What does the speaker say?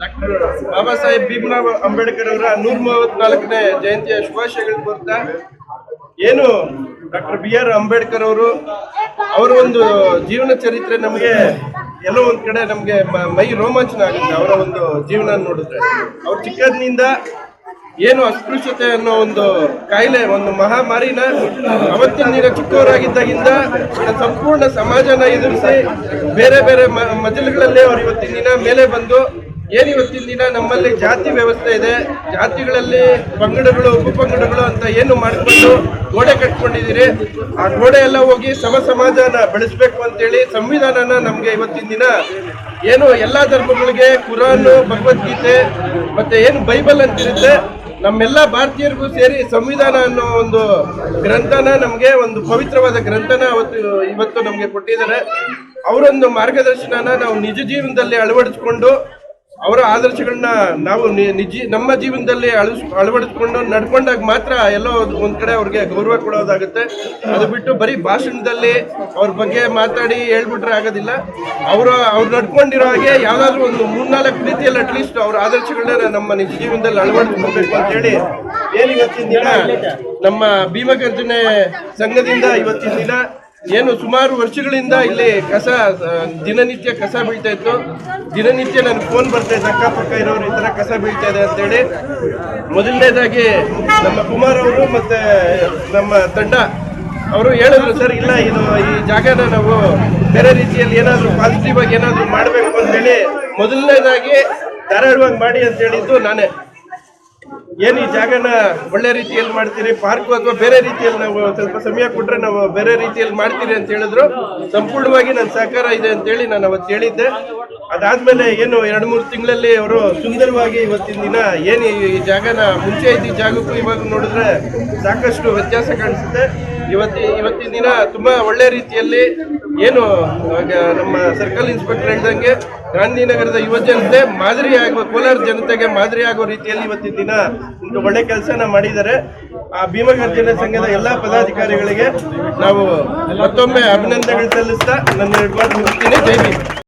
Doctor Baba Saheb Bhimrao Ambedkar ಅವರ ನೂರ ಮೂವತ್ನಾಲ್ಕನೇ ಜಯಂತಿಯ ಶುಭಾಶಯಗಳು ಬರ್ತಾ ಏನು ಡಾಕ್ಟರ್ ಬಿ ಆರ್ ಅಂಬೇಡ್ಕರ್ ಅವರು, ಅವರ ಒಂದು ಜೀವನ ಚರಿತ್ರೆ ನಮಗೆ ಎಲ್ಲೋ ಒಂದ್ ಕಡೆ ನಮಗೆ ಮೈ ರೋಮಾಂಚನ ಆಗುತ್ತೆ, ಅವರ ಒಂದು ಜೀವನ ನೋಡಿದ್ರೆ. ಅವ್ರ ಚಿಕ್ಕಂದಿನಿಂದ ಏನು ಅಸ್ಪೃಶ್ಯತೆ ಅನ್ನೋ ಒಂದು ಕಾಯಿಲೆ, ಒಂದು ಮಹಾಮಾರಿನ ಅವತ್ತಿನ ದಿನ ಚಿಕ್ಕವರಾಗಿದ್ದಾಗಿಂದ ಸಂಪೂರ್ಣ ಸಮಾಜನ ಎದುರಿಸಿ ಬೇರೆ ಬೇರೆ ಮಜಲುಗಳಲ್ಲಿ ಅವ್ರು ಇವತ್ತಿನ ದಿನ ಮೇಲೆ ಬಂದು ಏನು ಇವತ್ತಿನ ದಿನ ನಮ್ಮಲ್ಲಿ ಜಾತಿ ವ್ಯವಸ್ಥೆ ಇದೆ, ಜಾತಿಗಳಲ್ಲಿ ಪಂಗಡಗಳು, ಉಪಪಂಗಡಗಳು ಅಂತ ಏನು ಮಾಡಿಕೊಂಡು ಗೋಡೆ ಕಟ್ಕೊಂಡಿದ್ದೀರಿ, ಆ ಗೋಡೆ ಎಲ್ಲ ಹೋಗಿ ಸಮ ಸಮಾಜನ ಬೆಳೆಸ್ಬೇಕು ಅಂತೇಳಿ ಸಂವಿಧಾನನ ನಮಗೆ ಇವತ್ತಿನ ದಿನ ಏನು ಎಲ್ಲಾ ಧರ್ಮಗಳಿಗೆ ಕುರಾನ್, ಭಗವದ್ಗೀತೆ, ಮತ್ತೆ ಏನು ಬೈಬಲ್ ಅಂತಿರುತ್ತೆ ನಮ್ಮೆಲ್ಲ ಭಾರತೀಯರಿಗೂ ಸೇರಿ ಸಂವಿಧಾನ ಅನ್ನೋ ಒಂದು ಗ್ರಂಥನ ನಮಗೆ ಒಂದು ಪವಿತ್ರವಾದ ಗ್ರಂಥನ ಅವತ್ತು ಇವತ್ತು ನಮಗೆ ಕೊಟ್ಟಿದ್ದಾರೆ. ಅವರೊಂದು ಮಾರ್ಗದರ್ಶನನ ನಾವು ನಿಜ ಜೀವನದಲ್ಲಿ ಅಳವಡಿಸ್ಕೊಂಡು ಅವರ ಆದರ್ಶಗಳನ್ನ ನಾವು ನಿಜ, ನಮ್ಮ ಜೀವನದಲ್ಲಿ ಅಳಸ್ ಅಳವಡಿಸ್ಕೊಂಡು ನಡ್ಕೊಂಡಾಗ ಮಾತ್ರ ಎಲ್ಲೋ ಒಂದ್- ಕಡೆ ಅವ್ರಿಗೆ ಗೌರವ ಕೊಡೋದಾಗುತ್ತೆ. ಅದು ಬಿಟ್ಟು ಬರೀ ಭಾಷಣದಲ್ಲಿ ಅವ್ರ ಬಗ್ಗೆ ಮಾತಾಡಿ ಹೇಳ್ಬಿಟ್ರೆ ಆಗೋದಿಲ್ಲ. ಅವರು, ಅವ್ರು ನಡ್ಕೊಂಡಿರೋ ಹಾಗೆ ಯಾವ್ದಾದ್ರು ಒಂದು ಮೂರ್ನಾಲ್ಕು ರೀತಿಯಲ್ಲಿ ಅಟ್ಲೀಸ್ಟ್ ಅವ್ರ ಆದರ್ಶಗಳನ್ನ ನಮ್ಮ ನಿಜ ಜೀವನದಲ್ಲಿ ಅಂತ ಹೇಳಿ ಏನಿವತ್ತಿನ ದಿನ? ನಮ್ಮ ಭೀಮಗರ್ಜನೆ ಸಂಘದಿಂದ ಇವತ್ತಿನ ದಿನ ಏನು ಸುಮಾರು ವರ್ಷಗಳಿಂದ ಇಲ್ಲಿ ಕಸ ದಿನನಿತ್ಯ ಕಸ ಬೀಳ್ತಾ ಇತ್ತು. ದಿನನಿತ್ಯ ನನಗೆ ಫೋನ್ ಬರ್ತಾ ಇತ್ತು ಅಕ್ಕಪಕ್ಕ ಇರೋರು ಈ ಥರ ಕಸ ಬೀಳ್ತಾ ಇದೆ ಅಂತೇಳಿ. ಮೊದಲನೇದಾಗಿ ನಮ್ಮ ಕುಮಾರ್ ಅವರು ಮತ್ತು ನಮ್ಮ ತಂಡ, ಅವರು ಹೇಳಿದ್ರು, ಸರ್, ಇಲ್ಲ, ಇದು ಈ ಜಾಗನ ನಾವು ಬೇರೆ ರೀತಿಯಲ್ಲಿ ಏನಾದರೂ ಪಾಸಿಟಿವ್ ಆಗಿ ಏನಾದರೂ ಮಾಡಬೇಕು ಅಂತೇಳಿ. ಮೊದಲನೇದಾಗಿ ಧಾರಾಳವಾಗಿ ಮಾಡಿ ಅಂತ ಹೇಳಿದ್ದು ನಾನೇ. ಏನು ಈ ಜಾಗನ ಒಳ್ಳೆ ರೀತಿಯಲ್ಲಿ ಮಾಡ್ತೀರಿ? ಪಾರ್ಕ್ ಅಥವಾ ಬೇರೆ ರೀತಿಯಲ್ಲಿ ನಾವು ಸ್ವಲ್ಪ ಸಮಯ ಕೊಟ್ರೆ ನಾವು ಬೇರೆ ರೀತಿಯಲ್ಲಿ ಮಾಡ್ತೀರಿ ಅಂತ ಹೇಳಿದ್ರು. ಸಂಪೂರ್ಣವಾಗಿ ನನ್ನ ಸಹಕಾರ ಇದೆ ಅಂತೇಳಿ ನಾನು ಅವತ್ತು ಹೇಳಿದ್ದೆ. ಅದಾದ್ಮೇಲೆ ಏನು ಎರಡು ಮೂರು ತಿಂಗಳಲ್ಲಿ ಅವರು ಸುಂದರವಾಗಿ ಇವತ್ತಿನ ದಿನ ಏನು ಈ ಜಾಗನ ಮುಂಚೆ ಇದ್ದ ಜಾಗಕ್ಕೂ ಇವಾಗ ನೋಡಿದ್ರೆ ಸಾಕಷ್ಟು ವ್ಯತ್ಯಾಸ ಕಾಣಿಸುತ್ತೆ. ಇವತ್ತಿ ಇವತ್ತಿನ ದಿನ ತುಂಬಾ ಒಳ್ಳೆ ರೀತಿಯಲ್ಲಿ ಏನು ನಮ್ಮ ಸರ್ಕಲ್ ಇನ್ಸ್ಪೆಕ್ಟರ್ ಹೇಳ್ದಂಗೆ ಗಾಂಧಿನಗರದ ಯುವ ಜನತೆ ಮಾದರಿ ಆಗುವ, ಕೋಲಾರ ಜನತೆಗೆ ಮಾದರಿ ಆಗೋ ರೀತಿಯಲ್ಲಿ ಇವತ್ತಿನ ದಿನ ಒಂದು ಒಳ್ಳೆ ಕೆಲಸನ ಮಾಡಿದ್ದಾರೆ. ಆ ಭೀಮಗರ್ಜನ ಸಂಘದ ಎಲ್ಲಾ ಪದಾಧಿಕಾರಿಗಳಿಗೆ ನಾವು ಮತ್ತೊಮ್ಮೆ ಅಭಿನಂದನೆಗಳು ಸಲ್ಲಿಸ್ತಾ ನನ್ನ ಮಾತು ಮುಗಿಸ್ತೀನಿ. ಜೈ